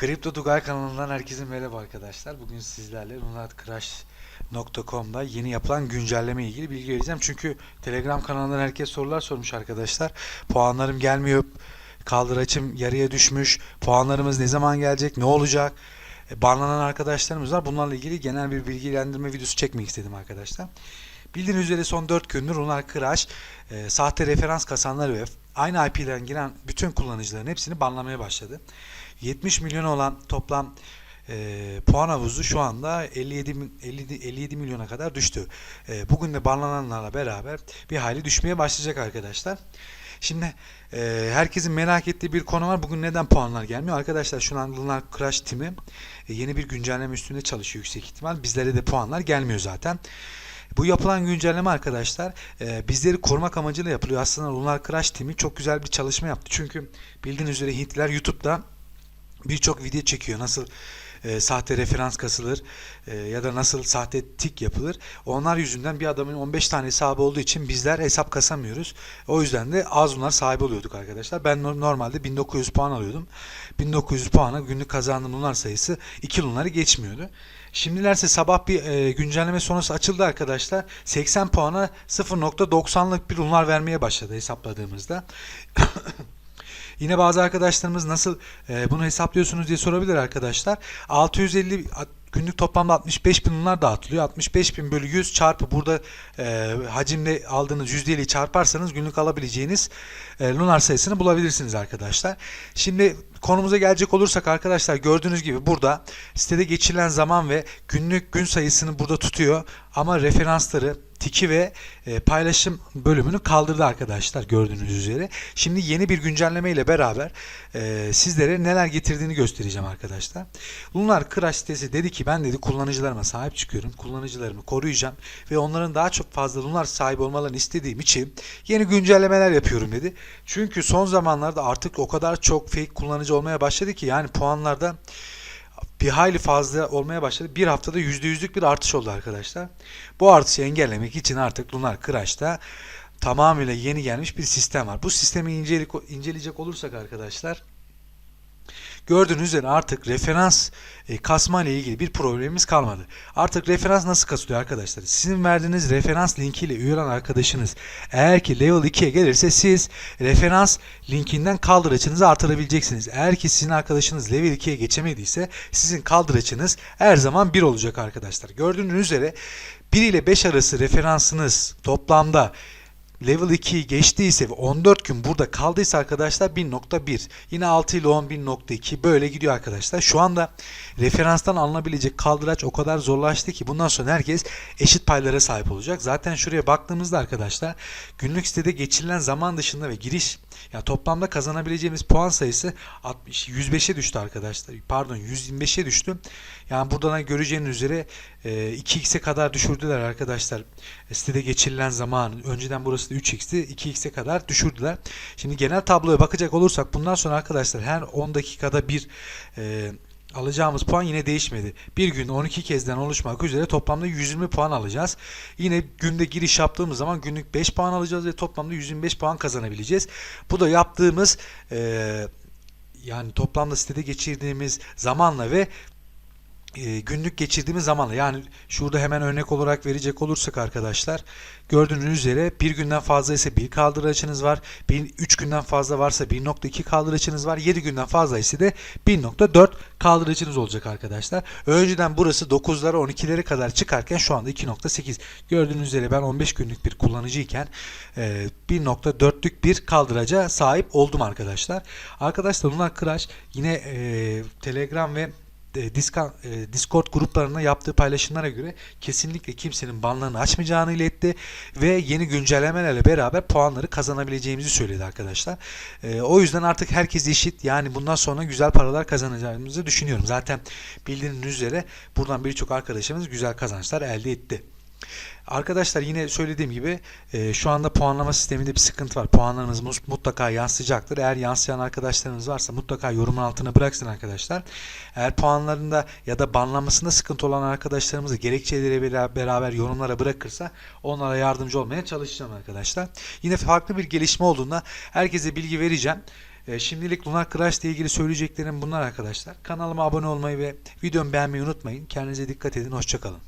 Kripto Tugay kanalından herkese merhaba arkadaşlar. Bugün sizlerle lunatcrash.com'da yeni yapılan güncelleme ilgili bilgi vereceğim. Çünkü Telegram kanalından herkes sorular sormuş arkadaşlar. Puanlarım gelmiyor. Kaldıraçım yarıya düşmüş. Puanlarımız ne zaman gelecek? Ne olacak? E, Banlanan arkadaşlarımız var. Bunlarla ilgili genel bir bilgilendirme videosu çekmek istedim arkadaşlar. Bildiğiniz üzere son 4 gündür Lunar Crash e, sahte referans kasanları ve aynı IP'den giren bütün kullanıcıların hepsini banlamaya başladı. 70 milyon olan toplam e, puan havuzu şu anda 57 mi- 50 57 milyona kadar düştü. E, bugün de banlananlarla beraber bir hayli düşmeye başlayacak arkadaşlar. Şimdi e, herkesin merak ettiği bir konu var. Bugün neden puanlar gelmiyor? Arkadaşlar şu an Lunar Crash timi e, yeni bir güncelleme üstünde çalışıyor yüksek ihtimal. Bizlere de puanlar gelmiyor zaten. Bu yapılan güncelleme arkadaşlar e, bizleri korumak amacıyla yapılıyor. Aslında Lunar Crash timi çok güzel bir çalışma yaptı. Çünkü bildiğiniz üzere Hintliler YouTube'da birçok video çekiyor. Nasıl e, sahte referans kasılır e, ya da nasıl sahte tik yapılır. Onlar yüzünden bir adamın 15 tane hesabı olduğu için bizler hesap kasamıyoruz. O yüzden de az bunlar sahibi oluyorduk arkadaşlar. Ben no- normalde 1900 puan alıyordum. 1900 puana günlük kazandığım lunar sayısı 2 lunarı geçmiyordu. Şimdilerse sabah bir e, güncelleme sonrası açıldı arkadaşlar. 80 puana 0.90'lık bir lunar vermeye başladı hesapladığımızda. Yine bazı arkadaşlarımız nasıl e, bunu hesaplıyorsunuz diye sorabilir arkadaşlar. 650 at- günlük toplamda 65 bin bunlar dağıtılıyor. 65 bin bölü 100 çarpı burada e, hacimle aldığınız yüzdeyle çarparsanız günlük alabileceğiniz e, lunar sayısını bulabilirsiniz arkadaşlar. Şimdi konumuza gelecek olursak arkadaşlar gördüğünüz gibi burada sitede geçirilen zaman ve günlük gün sayısını burada tutuyor. Ama referansları tiki ve e, paylaşım bölümünü kaldırdı arkadaşlar gördüğünüz üzere. Şimdi yeni bir güncelleme ile beraber e, sizlere neler getirdiğini göstereceğim arkadaşlar. Lunar Crash sitesi dedi ki ben dedi kullanıcılarıma sahip çıkıyorum. Kullanıcılarımı koruyacağım ve onların daha çok fazla Lunar sahibi olmalarını istediğim için yeni güncellemeler yapıyorum dedi. Çünkü son zamanlarda artık o kadar çok fake kullanıcı olmaya başladı ki yani puanlarda bir hayli fazla olmaya başladı. Bir haftada %100'lük bir artış oldu arkadaşlar. Bu artışı engellemek için artık Lunar Crash'ta tamamıyla yeni gelmiş bir sistem var. Bu sistemi inceleyecek olursak arkadaşlar Gördüğünüz üzere artık referans e, kasma ile ilgili bir problemimiz kalmadı. Artık referans nasıl kasılıyor arkadaşlar? Sizin verdiğiniz referans üye olan arkadaşınız eğer ki level 2'ye gelirse siz referans linkinden kaldıraçınızı artırabileceksiniz. Eğer ki sizin arkadaşınız level 2'ye geçemediyse sizin kaldıraçınız her zaman 1 olacak arkadaşlar. Gördüğünüz üzere 1 ile 5 arası referansınız toplamda level 2'yi geçtiyse ve 14 gün burada kaldıysa arkadaşlar 1.1 yine 6 ile 10 1.2 böyle gidiyor arkadaşlar. Şu anda referanstan alınabilecek kaldıraç o kadar zorlaştı ki bundan sonra herkes eşit paylara sahip olacak. Zaten şuraya baktığımızda arkadaşlar günlük sitede geçirilen zaman dışında ve giriş yani toplamda kazanabileceğimiz puan sayısı 60 105'e düştü arkadaşlar. Pardon 125'e düştü. Yani buradan göreceğiniz üzere e, 2x'e kadar düşürdüler arkadaşlar. E, Sitede geçirilen zaman önceden burası da 3x'ti 2x'e kadar düşürdüler. Şimdi genel tabloya bakacak olursak bundan sonra arkadaşlar her 10 dakikada bir e, alacağımız puan yine değişmedi. Bir gün 12 kezden oluşmak üzere toplamda 120 puan alacağız. Yine günde giriş yaptığımız zaman günlük 5 puan alacağız ve toplamda 125 puan kazanabileceğiz. Bu da yaptığımız e, yani toplamda sitede geçirdiğimiz zamanla ve günlük geçirdiğimiz zamanla yani şurada hemen örnek olarak verecek olursak arkadaşlar gördüğünüz üzere bir günden fazla ise bir kaldıraçınız var. 3 günden fazla varsa 1.2 kaldıraçınız var. 7 günden fazla ise de 1.4 kaldıraçınız olacak arkadaşlar. Önceden burası 9'lara 12'lere kadar çıkarken şu anda 2.8. Gördüğünüz üzere ben 15 günlük bir kullanıcıyken e, 1.4'lük bir kaldıraca sahip oldum arkadaşlar. Arkadaşlar Lunar Crash yine e, Telegram ve e, e, Discord gruplarında yaptığı paylaşımlara göre kesinlikle kimsenin banlarını açmayacağını iletti ve yeni güncellemelerle beraber puanları kazanabileceğimizi söyledi arkadaşlar. E, o yüzden artık herkes eşit yani bundan sonra güzel paralar kazanacağımızı düşünüyorum. Zaten bildiğiniz üzere buradan birçok arkadaşımız güzel kazançlar elde etti. Arkadaşlar yine söylediğim gibi e, şu anda puanlama sisteminde bir sıkıntı var. Puanlarınız mutlaka yansıyacaktır. Eğer yansıyan arkadaşlarınız varsa mutlaka yorumun altına bıraksın arkadaşlar. Eğer puanlarında ya da banlanmasında sıkıntı olan arkadaşlarımızı gerekçeleri bera- beraber yorumlara bırakırsa onlara yardımcı olmaya çalışacağım arkadaşlar. Yine farklı bir gelişme olduğunda herkese bilgi vereceğim. E, şimdilik Lunar Crash ile ilgili söyleyeceklerim bunlar arkadaşlar. Kanalıma abone olmayı ve videomu beğenmeyi unutmayın. Kendinize dikkat edin. Hoşçakalın.